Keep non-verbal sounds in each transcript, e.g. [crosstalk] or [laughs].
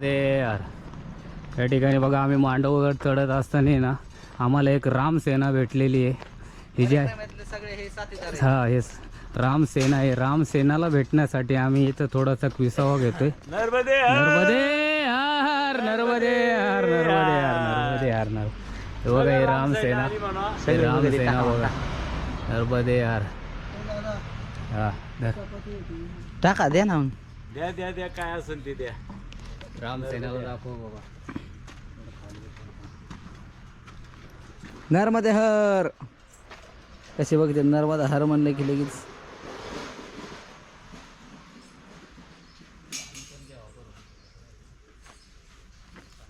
ते यार. या ठिकाणी बघा आम्ही मांडवगड चढत असताना ना आम्हाला एक रामसेना भेटलेली आहे. ही जी आहे सगळे हे साथीदार हा हे रामसेना आहे. रामसेनाला भेटण्यासाठी आम्ही इथं थोडासा विसावा घेतोय. नर्मदे नर्मदे यार नर्मदे यार नर्मदे यार नर्मदे यार नर हे बघा हे रामसेना हे रामसेना बघा. नर्मदे यार. हा. टाका द्या ना द्या द्या द्या. काय असेल ते द्या. रामसेनाला दाखव बाबा। नर्मदे हर। कसे बघते नर्मदा हर म्हणलं की लगेच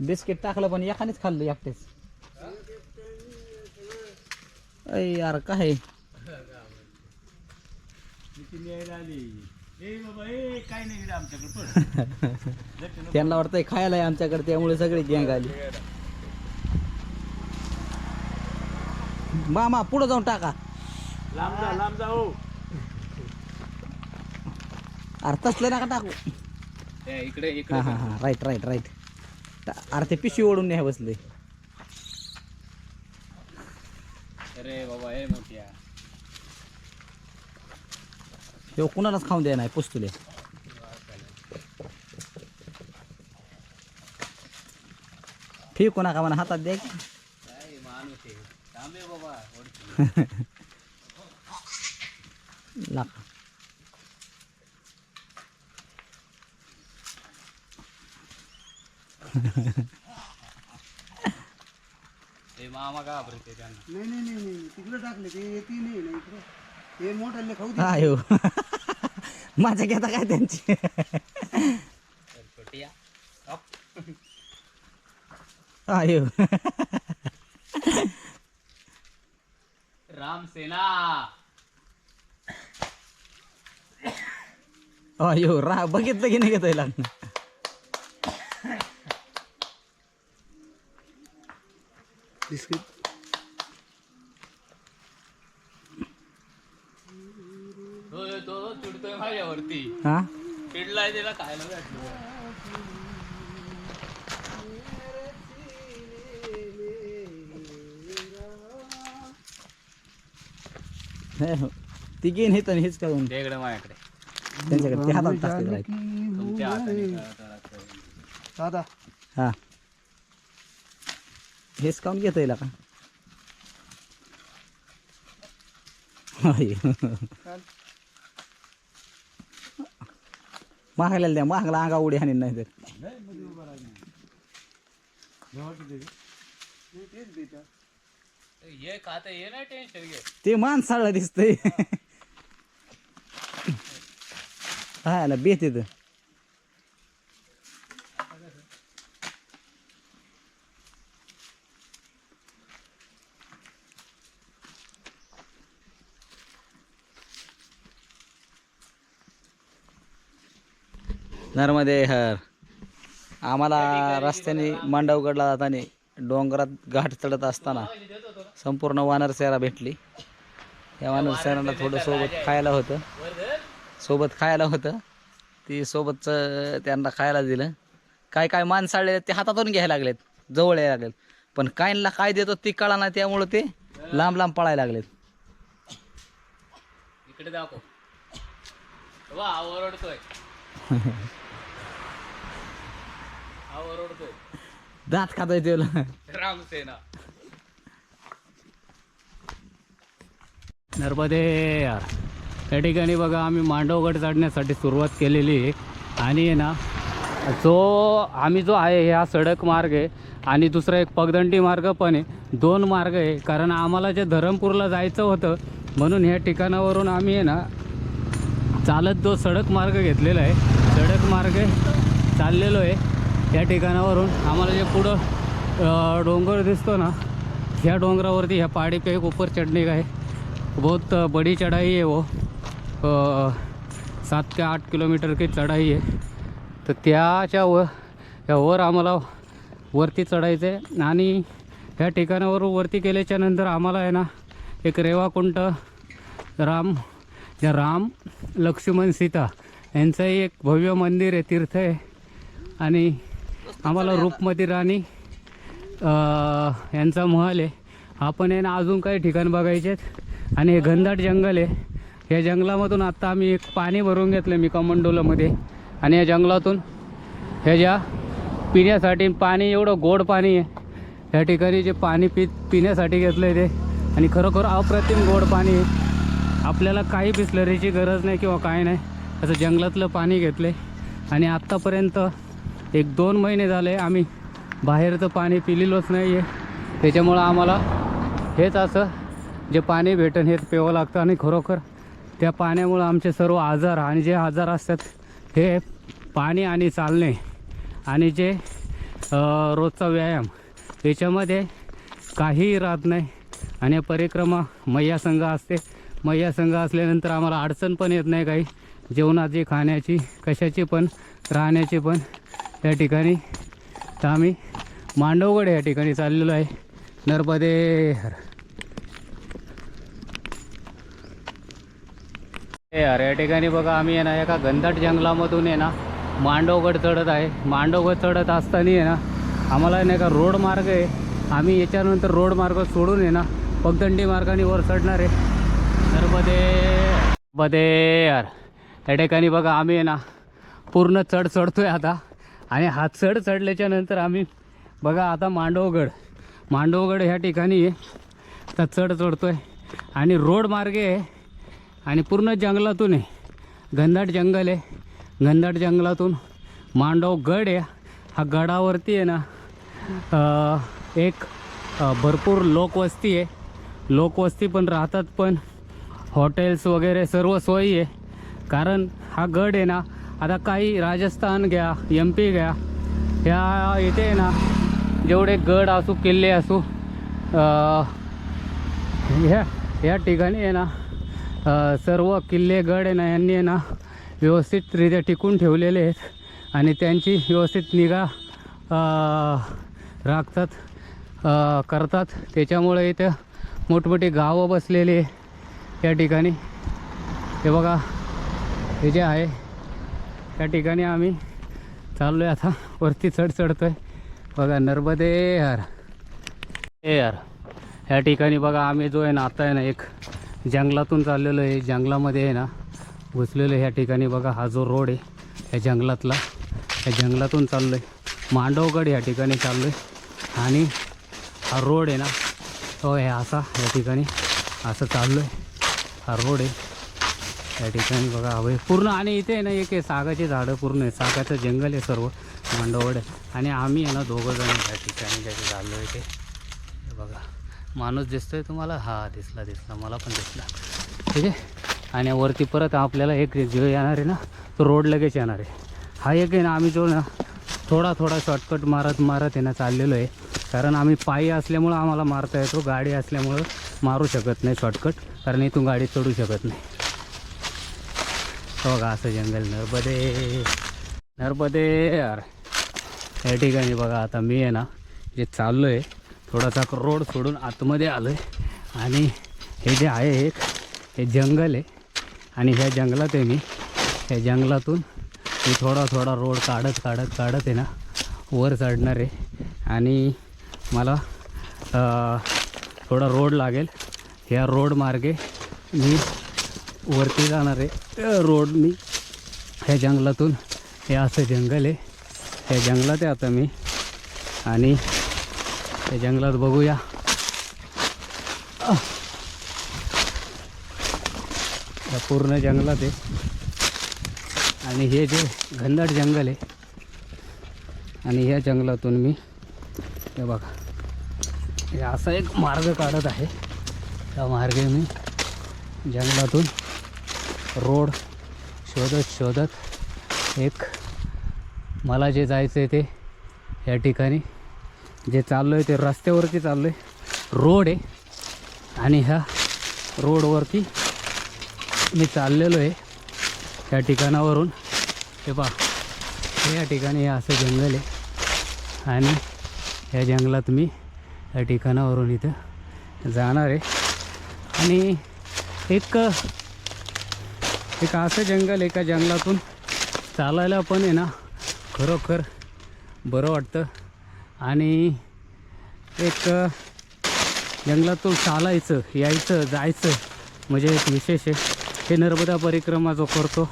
बिस्किट टाकलं पण एकानेच खाल्लं एकटेच. अय यार काय? आली. ए बाबा ए काय नाही इकडे आमच्याकडे पण [laughs] त्यांना वाटतंय खायला आहे आमच्याकडे त्यामुळे सगळी गँग आली. मामा पुढे जाऊन टाका. लांब जा लांब जा हो. अरे तसलं नका टाकू. हे इकडे इकडे. हा हा हा राईट राईट राईट अरे ते पिशवी ओढून न्याय बसले. अरे बाबा हे मोठ्या. तेव्हा कुणालाच खाऊन द्या नाही पुस्तुले. फेकू नका म्हणा हातात द्या की. बाबा हे मामा घाबरते त्यांना? नाही नाही नाही नाही. तिकडे टाकले ते येते नाही ना इकडे. हे मोठ्याले खाऊ दे. [laughs] आयो माझ्या घेता काय त्यांची? छोटिया आयो रामसेना अयो रा बघितलं की नाही घेता लागणार बिस्किट तो तो चिडतोय माझ्यावरती. हा? चिडलाय त्याला खायला भेटलं. ती घेईन हेच आणि हेच करून. ते इकडे माझ्याकडे. त्यांच्याकडे ते हातात टाकते राईट. तुमच्या हाताने करा- करा- करा. दादा. हा. हेच काऊन घेता येईल का? महागला द्या महागला अंगा उडी आणि नाही तर. हे खात हे नाही टेन्शन घे ते माणसाळलं दिसतंय. हा ना बेत येत नर्मदे हर. आम्हाला रस्त्याने मांडवगडला जाताना डोंगरात घाट चढत असताना संपूर्ण वानरसेरा भेटली. या वानरसेराला थोडं सोबत खायला होतं. सोबत खायला होतं. ती सोबतचं त्यांना खायला दिलं. काय काय माणसाळे ते हातातून घ्यायला लागलेत. जवळ यायला लागलेत. पण कायला काय देतो ती कळा ना त्यामुळं ते लांब लांब पळायला लागलेत. इकडे दाखव. [laughs] हा हा दात खातोय त्याला. रामसेना. नर्मदे यार. त्या ठिकाणी बघा आम्ही मांडवगड चढण्यासाठी सुरुवात केलेली आहे. आणि आहे ना जो आम्ही जो आहे ह्या सडक मार्ग आहे. आणि दुसरा एक पगदंडी मार्ग पण आहे. दोन मार्ग आहे. कारण आम्हाला जे धरमपूरला जायचं होतं म्हणून ह्या ठिकाणावरून आम्ही आहे ना चालत जो सडक मार्ग घेतलेला आहे. सडक मार्ग चाललेलो आहे. या ठिकाणावरून आम्हाला जे पुढं डोंगर दिसतो ना ह्या डोंगरावरती ह्या पहाड़ी पे एक ऊपर चढणी आहे. बहुत बड़ी चढ़ाई आहे वो. सात ते आठ किलोमीटर की चढाई आहे. तर त्याच्या व या वर आम्हाला वरती चढायचं आहे आणि ह्या ठिकाणावर वरती केल्याच्यानंतर आम्हाला आहे ना एक रेवाकुंट राम या राम लक्ष्मण सीता यांचंही एक भव्य मंदिर आहे तीर्थ आहे. आणि आम्हाला रूपमती राणी यांचा महल आहे. आपण आहे ना अजून काही ठिकाण बघायचे आहेत. आणि हे घनदाट जंगल आहे. या जंगलामधून आत्ता आम्ही एक पाणी भरून घेतलं मी कमंडोलामध्ये. आणि या जंगलातून ह्याच्या पिण्यासाठी पाणी एवढं गोड पाणी आहे. या ठिकाणी जे पाणी पी पिण्यासाठी घेतलं आहे ते. आणि खरोखर अप्रतिम गोड पाणी आहे. आपल्याला काही बिस्लरीची गरज नाही किंवा काय नाही. असं जंगलातलं पाणी घेतलं आहे आणि आत्तापर्यंत एक दोन महिने झाले आम्ही बाहेरचं पाणी पिलेलोच नाही आहे त्याच्यामुळं आम्हाला हेच असं जे पाणी भेटन हेच प्यावं लागतं आणि खरोखर त्या पाण्यामुळं आमचे सर्व आजार आणि जे आजार असतात हे पाणी आणि चालणे आणि जे रोजचा व्यायाम याच्यामध्ये काहीही राहत नाही आणि परिक्रमा मैया संघ असते. मैया संघ असल्यानंतर आम्हाला अडचण पण येत नाही काही. जेवणाची खाण्याची कशाची पण राहण्याची पण. या ठिकाणी. तर आम्ही मांडवगड या ठिकाणी चाललेलो आहे. नर्मदे यार या ठिकाणी बघा आम्ही आहे ना एका घनदाट जंगलामधून आहे ना मांडवगड चढत आहे. मांडवगड चढत असताना आहे ना आम्हाला नाही का रोड मार्ग आहे. आम्ही याच्यानंतर रोड मार्ग सोडून आहे ना पगदंडी मार्गाने वर चढणार आहे. नर्मदे बदे यार या ठिकाणी बघा आम्ही आहे ना पूर्ण चढ चढतोय आता. आणि हा चढ चढल्याच्या नंतर आम्ही बघा आता मांडवगड. मांडवगड ह्या ठिकाणी आता चढ आहे आणि रोड मार्गे आहे. आणि पूर्ण जंगलातून आहे. घनदाट जंगल आहे. घनदाट जंगलातून मांडवगड आहे. हा गडावरती आहे ना एक भरपूर लोकवस्ती आहे. लोकवस्ती पण राहतात पण हॉटेल्स वगैरे सर्व सोयी आहे. कारण हा गड आहे ना आता काही राजस्थान घ्या एम पी घ्या. ह्या इथे आहे ना जेवढे गड असू किल्ले असू ह्या ह्या ठिकाणी आहे ना सर्व किल्ले गड आहे ना यांनी आहे ना व्यवस्थितरित्या टिकून ठेवलेले आहेत. आणि त्यांची व्यवस्थित निगा राखतात करतात. त्याच्यामुळे इथं मोठमोठी गावं बसलेली आहे या ठिकाणी. हे बघा हे जे आहे त्या ठिकाणी आम्ही चाललो आहे आता. वरती चढ चढतो आहे बघा नर्मदे यार ए यार ह्या ठिकाणी बघा आम्ही जो आहे ना आता आहे ना एक जंगलातून चाललेलो आहे. जंगलामध्ये आहे ना घुसलेलो ह्या ठिकाणी बघा हा जो रोड आहे ह्या जंगलातला. ह्या जंगलातून चाललो आहे मांडवगड ह्या ठिकाणी चाललो आहे आणि हा रोड आहे ना तो हे असा या ठिकाणी असं चाललो आहे हा रोड आहे. या ठिकाणी बघा हवे पूर्ण आणि इथे आहे ना एक आहे सागाची झाडं पूर्ण आहे. सागाचं जंगल आहे सर्व मंडवड आणि आम्ही आहे ना दोघं जण त्या ठिकाणी ज्याचे चाललो आहे ते. बघा माणूस दिसतोय तुम्हाला? हा दिसला दिसला. मला पण दिसला. ठीक आहे? आणि वरती परत आपल्याला एक जो येणार आहे ना तो रोड लगेच येणार आहे. हा एक आहे ना आम्ही जो ना थोडा थोडा शॉर्टकट मारत मारत आहे ना चाललेलो आहे. कारण आम्ही पायी असल्यामुळं आम्हाला मारता येतो गाडी असल्यामुळं मारू शकत नाही शॉर्टकट कारण इथून गाडी चढू शकत नाही. बघा असं जंगल नर्मदे। नर्मदे यार या ठिकाणी बघा आता मी आहे ना जे चाललो आहे थोडासा रोड सोडून आतमध्ये आलो आहे आणि हे जे आहे एक हे जंगल आहे. आणि ह्या जंगलात आहे मी. ह्या जंगलातून मी थोडा थोडा रोड काढत काढत काढत आहे ना वर चढणार आहे. आणि मला थोडा रोड लागेल. ह्या रोड मार्गे मी वरती जाणार आहे. रोड मी ह्या जंगलातून हे असं जंगल आहे. ह्या जंगलात आहे आता मी. आणि त्या जंगलात बघूया. या पूर्ण जंगलात आहे. आणि हे जे घनदाट जंगल आहे आणि ह्या जंगलातून मी हे बघा. हे असा एक मार्ग काढत आहे. त्या मार्गे मी जंगलातून रोड शोधत शोधत एक मला जे जायचं आहे ते या ठिकाणी. जे चाललो आहे ते रस्त्यावरती चाललो आहे रोड आहे. आणि ह्या रोडवरती मी चाललेलो आहे. त्या ठिकाणावरून. हे पहा. हे या ठिकाणी हे असं जंगल आहे. आणि या जंगलात मी या ठिकाणावरून इथं जाणार आहे. आणि एक एक असं जंगल एका जंगलातून चालायला पण आहे ना खरोखर बरं वाटतं. आणि एक जंगलातून चालायचं यायचं जायचं म्हणजे एक विशेष आहे. हे नर्मदा परिक्रमा जो करतो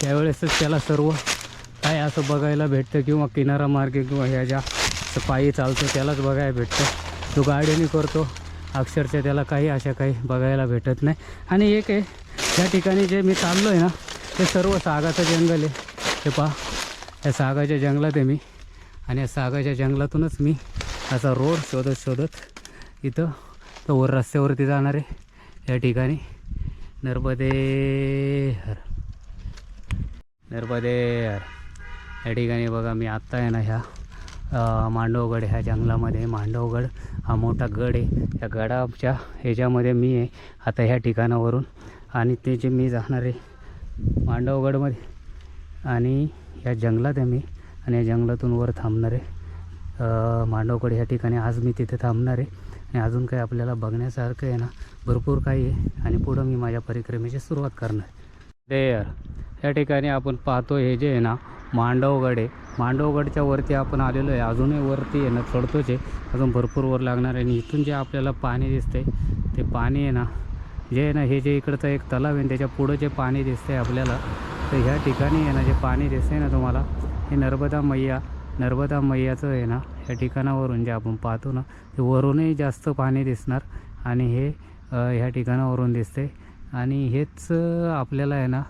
त्यावेळेसच त्याला सर्व काय असं बघायला भेटतं किंवा किनारा मार्गे किंवा ह्या ज्या पायी चालतो त्यालाच बघायला भेटतं. जो गाडीने करतो अक्षरशः त्याला काही अशा काही बघायला भेटत नाही. आणि एक आहे या ठिकाणी जे मी चाललो आहे ना ते सर्व सागाचं जंगल आहे. हे पहा या सागाच्या जंगलात आहे मी. आणि या सागाच्या जंगलातूनच मी असा रोड शोधत शोधत इथं तो वर रस्त्यावरती जाणार आहे. या ठिकाणी नर्मदे हर नर्मदे हर या ठिकाणी बघा मी आत्ता आहे ना ह्या मांडवगड ह्या जंगलामध्ये. मांडवगड हा मोठा गड आहे. त्या गडाच्या ह्याच्यामध्ये मी आहे. आता ह्या ठिकाणावरून आणि ते जे मी जाणार आहे मांडवगडमध्ये. आणि या जंगलात आहे मी. आणि या जंगलातून वर थांबणार आहे. मांडवगड ह्या ठिकाणी आज मी तिथे थांबणार आहे. आणि अजून काही आपल्याला बघण्यासारखं आहे ना भरपूर काही आहे. आणि पुढं मी माझ्या परिक्रमेची सुरुवात करणार देयर या ठिकाणी आपण पाहतो हे जे आहे ना मांडवगड आहे. मांडवगडच्या वरती आपण आलेलो आहे. अजूनही वरती आहे ना चढतोच आहे. अजून भरपूर वर लागणार आहे. आणि इथून जे आपल्याला पाणी दिसते ते पाणी आहे ना जे आहे ना हे जे इकडचं एक तलाव आहे त्याच्या पुढं जे पाणी दिसतंय आपल्याला तर ह्या ठिकाणी आहे ना जे पाणी दिसतंय ना तुम्हाला हे नर्मदा मैया नर्मदा मैयाचं आहे ना ह्या ठिकाणावरून जे आपण पाहतो ना ते वरूनही जास्त पाणी दिसणार आणि हे ह्या ठिकाणावरून दिसते आणि हेच आपल्याला आहे ना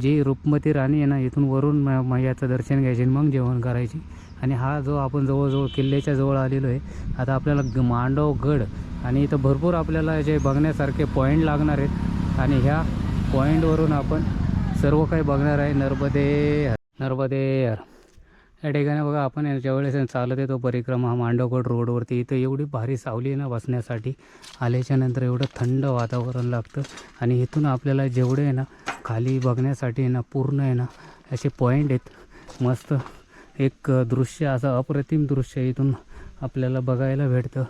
जी रूपमती राणी आहे ना इथून वरून म मैयाचं दर्शन घ्यायचे मग जेवण करायची. आणि हा जो आपण जवळजवळ किल्ल्याच्या जवळ आलेलो आहे आता आपल्याला ग- मांडवगड आणि इथं भरपूर आपल्याला जे बघण्यासारखे पॉईंट लागणार आहेत. आणि ह्या पॉईंटवरून आपण सर्व काही बघणार आहे. नर्मदे नर्मदे या ठिकाणी बघा आपण ज्यावेळेस चालत येतो परिक्रमा मांडवगड रोडवरती इथं एवढी भारी सावली आहे ना बसण्यासाठी. आल्याच्यानंतर एवढं थंड वातावरण लागतं. आणि इथून आपल्याला जेवढे आहे ना खाली बघण्यासाठी आहे ना पूर्ण आहे ना असे पॉईंट आहेत. मस्त. एक दृश्य असं अप्रतिम दृश्य इथून आपल्याला बघायला भेटतं.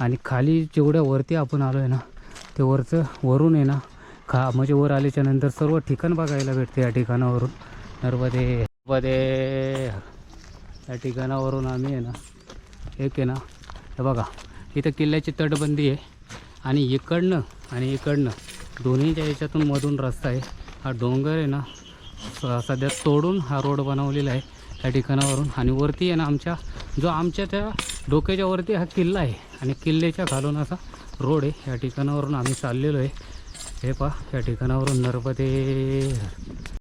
आणि खाली जेवढ्या वरती आपण आलो आहे ना ते वरचं वरून आहे ना खा म्हणजे वर आल्याच्यानंतर सर्व ठिकाण बघायला भेटते या ठिकाणावरून. नर्मदे नर्मदे. या ठिकाणावरून आम्ही आहे ना एक आहे ना हे बघा इथं किल्ल्याची तटबंदी आहे. आणि इकडनं आणि इकडनं दोन्हीच्या याच्यातून मधून रस्ता आहे. हा डोंगर आहे ना स- सध्या तोडून हा रोड बनवलेला आहे. त्या ठिकाणावरून आणि वरती आहे ना आमच्या जो आमच्या त्या डोक्याच्या वरती हा किल्ला आहे. आणि किल्ल्याच्या घालून असा रोड आहे. या ठिकाणावरून आम्ही चाललेलो आहे. हे पहा या ठिकाणावरून नर्मदे